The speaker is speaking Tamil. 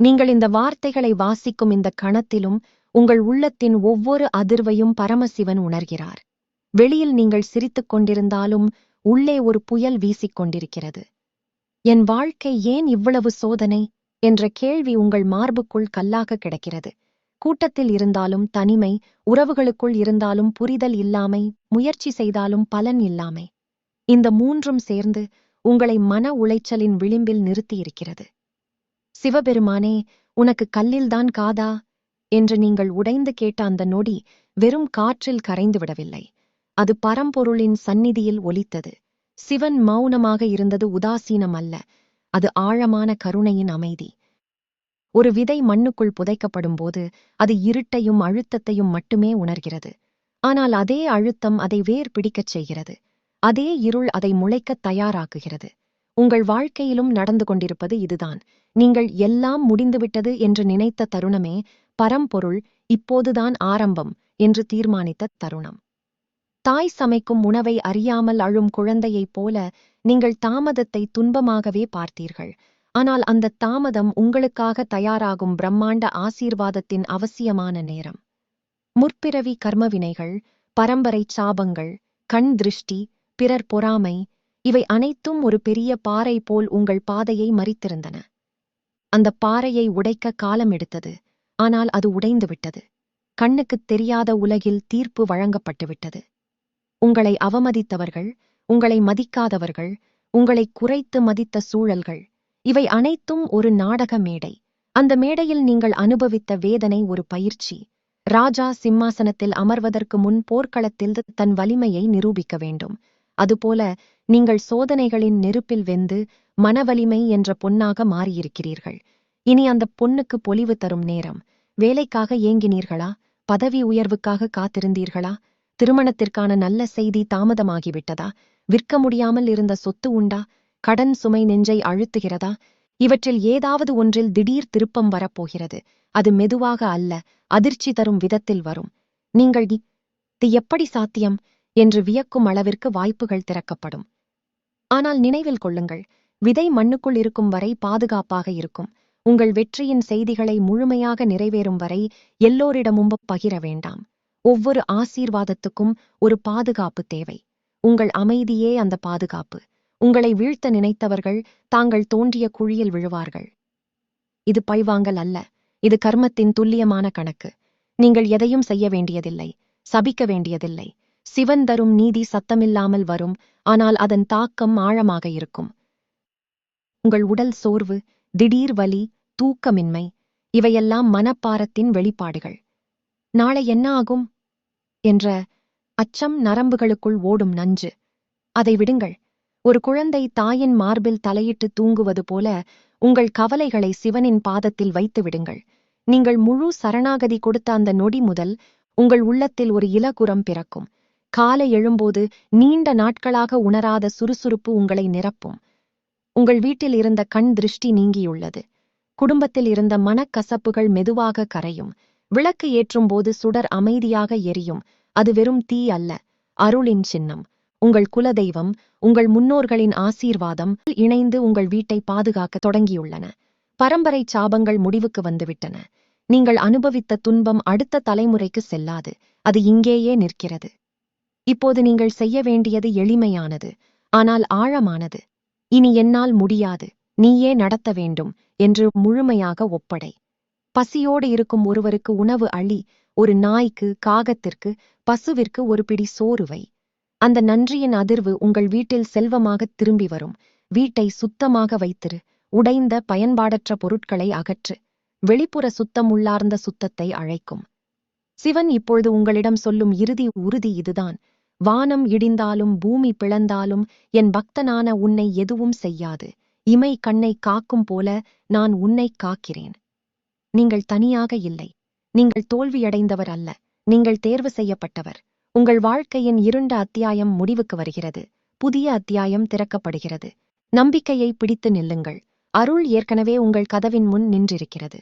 நீங்கள் இந்த வார்த்தைகளை வாசிக்கும் இந்த கணத்திலும் உங்கள் உள்ளத்தின் ஒவ்வொரு அதிர்வையும் பரமசிவன் உணர்கிறார். வெளியில் நீங்கள் சிரித்துக் கொண்டிருந்தாலும் உள்ளே ஒரு புயல் வீசிக் கொண்டிருக்கிறது. என் வாழ்க்கை ஏன் இவ்வளவு சோதனை? என்ற கேள்வி உங்கள் மார்புக்குள் கல்லாக கிடக்கிறது. கூட்டத்தில் இருந்தாலும் தனிமை உறவுகளுக்குள் இருந்தாலும் புரிதல் இல்லாமை முயற்சி செய்தாலும் பலன் இல்லாமை. இந்த மூன்றும் சேர்ந்து உங்களை மன உளைச்சலின் விளிம்பில் நிறுத்தியிருக்கிறது. சிவபெருமானே உனக்கு கல்லில்தான் காதா? என்று நீங்கள் உடைந்து கேட்ட அந்த நொடி வெறும் காற்றில் கரைந்து விடவில்லை அது பரம்பொருளின் சந்நிதியில் ஒலித்தது. சிவன் மௌனமாக இருந்தது உதாசீனம் அல்ல. அது ஆழமான கருணையின் அமைதி. ஒரு விதை மண்ணுக்குள் புதைக்கப்படும் போது அது இருட்டையும் அழுத்தத்தையும் மட்டுமே உணர்கிறது. ஆனால் அதே அழுத்தம் அதை வேர் பிடிக்கச் செய்கிறது. அதே இருள் அதை முளைக்கத் தயாராக்குகிறது. உங்கள் வாழ்க்கையிலும் நடந்து கொண்டிருப்பது இதுதான். நீங்கள் எல்லாம் முடிந்துவிட்டது என்று நினைத்த தருணமே பரம்பொருள் இப்போதுதான் ஆரம்பம் என்று தீர்மானித்த தருணம். தாய் சமைக்கும் உணவை அறியாமல் அழும் குழந்தையைப் போல நீங்கள் தாமதத்தை துன்பமாகவே பார்த்தீர்கள். ஆனால் அந்த தாமதம் உங்களுக்காக தயாராகும் பிரம்மாண்ட ஆசீர்வாதத்தின் அவசியமான நேரம். முற்பிறவி கர்மவினைகள் பரம்பரை சாபங்கள் கண் திருஷ்டி பிறர் பொறாமை இவை அனைத்தும் ஒரு பெரிய பாறை போல் உங்கள் பாதையை மறித்திருந்தன. அந்த பாறையை உடைக்க காலம் எடுத்தது. ஆனால் அது உடைந்துவிட்டது கண்ணுக்குத் தெரியாத உலகில் தீர்ப்பு வழங்கப்பட்டுவிட்டது உங்களை அவமதித்தவர்கள் உங்களை மதிக்காதவர்கள் உங்களை குறைத்து மதித்த சூழல்கள் இவை அனைத்தும் ஒரு நாடக மேடை. அந்த மேடையில் நீங்கள் அனுபவித்த வேதனை ஒரு பயிற்சி. ராஜா சிம்மாசனத்தில் அமர்வதற்கு முன் போர்க்களத்தில் தன் வலிமையை நிரூபிக்க வேண்டும். அதுபோல நீங்கள் சோதனைகளின் நெருப்பில் வெந்து மனவலிமை என்ற பொன்னாக மாறியிருக்கிறீர்கள். இனி அந்த பொண்ணுக்கு பொலிவு தரும் நேரம். வேலைக்காக ஏங்கினீர்களா? பதவி உயர்வுக்காக காத்திருந்தீர்களா? திருமணத்திற்கான நல்ல செய்தி தாமதமாகிவிட்டதா? விற்க முடியாமல் இருந்த சொத்து உண்டா? கடன் சுமை நெஞ்சை அழுத்துகிறதா? இவற்றில் ஏதாவது ஒன்றில் திடீர் திருப்பம் வரப்போகிறது. அது மெதுவாக அல்ல அதிர்ச்சி தரும் விதத்தில் வரும். நீங்கள் இது எப்படி சாத்தியம்? என்று வியக்கும் அளவிற்கு வாய்ப்புகள் திறக்கப்படும். ஆனால் நினைவில் கொள்ளுங்கள் விதை மண்ணுக்குள் இருக்கும் வரை பாதுகாப்பாக இருக்கும். உங்கள் வெற்றியின் செய்திகளை முழுமையாக நிறைவேறும் வரை எல்லோரிடமும் பகிர வேண்டாம். ஒவ்வொரு ஆசீர்வாதத்துக்கும் ஒரு பாதுகாப்பு தேவை. உங்கள் அமைதியே அந்த பாதுகாப்பு. உங்களை வீழ்த்த நினைத்தவர்கள் தாங்கள் தோன்றிய குழியில் விழுவார்கள். இது பழிவாங்கல் அல்ல. இது கர்மத்தின் துல்லியமான கணக்கு. நீங்கள் எதையும் செய்ய வேண்டியதில்லை. சபிக்க வேண்டியதில்லை. சிவன் தரும் நீதி சத்தமில்லாமல் வரும். ஆனால் அதன் தாக்கம் ஆழமாக இருக்கும். உங்கள் உடல் சோர்வு திடீர் வலி தூக்கமின்மை இவையெல்லாம் மனப்பாரத்தின் வெளிப்பாடுகள். நாளை என்ன ஆகும்? என்ற அச்சம் நரம்புகளுக்குள் ஓடும் நஞ்சு. அதை விடுங்கள். ஒரு குழந்தை தாயின் மார்பில் தலையிட்டு தூங்குவது போல உங்கள் கவலைகளை சிவனின் பாதத்தில் வைத்து விடுங்கள். நீங்கள் முழு சரணாகதி கொடுத்த அந்த நொடி முதல் உங்கள் உள்ளத்தில் ஒரு இலகுரம் பிறக்கும். காலை எழும்போது நீண்ட நாட்களாக உணராத சுறுசுறுப்பு உங்களை நிரப்பும். உங்கள் வீட்டில் இருந்த கண் திருஷ்டி நீங்கியுள்ளது. குடும்பத்தில் இருந்த மனக்கசப்புகள் மெதுவாக கரையும். விளக்கு ஏற்றும்போது சுடர் அமைதியாக எரியும். அது வெறும் தீ அல்ல அருளின் சின்னம். உங்கள் குலதெய்வம் உங்கள் முன்னோர்களின் ஆசீர்வாதம் இணைந்து உங்கள் வீட்டை பாதுகாக்க தொடங்கியுள்ளன. பரம்பரை சாபங்கள் முடிவுக்கு வந்துவிட்டன. நீங்கள் அனுபவித்த துன்பம் அடுத்த தலைமுறைக்கு செல்லாது. அது இங்கேயே நிற்கிறது. இப்போது நீங்கள் செய்ய வேண்டியது எளிமையானது ஆனால் ஆழமானது. இனி என்னால் முடியாது நீயே நடத்த வேண்டும் என்று முழுமையாக ஒப்படை. பசியோடு இருக்கும் ஒருவருக்கு உணவு அழி ஒரு நாய்க்கு காகத்திற்கு பசுவிற்கு ஒரு பிடி சோறுவை. அந்த நன்றியின் அதிர்வு உங்கள் வீட்டில் செல்வமாக திரும்பி வரும். வீட்டை சுத்தமாக வைத்திரு உடைந்த பயன்பாடற்ற பொருட்களை அகற்று வெளிப்புற சுத்தம் உள்ளார்ந்த சுத்தத்தை அழைக்கும். சிவன் இப்பொழுது உங்களிடம் சொல்லும் இறுதி உறுதி இதுதான். வானம் இடிந்தாலும் பூமி பிளந்தாலும் என் பக்தனான உன்னை எதுவும் செய்யாது. இமை கண்ணை காக்கும் போல நான் உன்னை காக்கிறேன். நீங்கள் தனியாக இல்லை. நீங்கள் தோல்வியடைந்தவர் அல்ல. நீங்கள் தேர்வு செய்யப்பட்டவர். உங்கள் வாழ்க்கையின் இருண்ட அத்தியாயம் முடிவுக்கு வருகிறது. புதிய அத்தியாயம் திறக்கப்படுகிறது. நம்பிக்கையை பிடித்து நில்லுங்கள். அருள் ஏற்கனவே உங்கள் கதவின் முன் நின்றிருக்கிறது.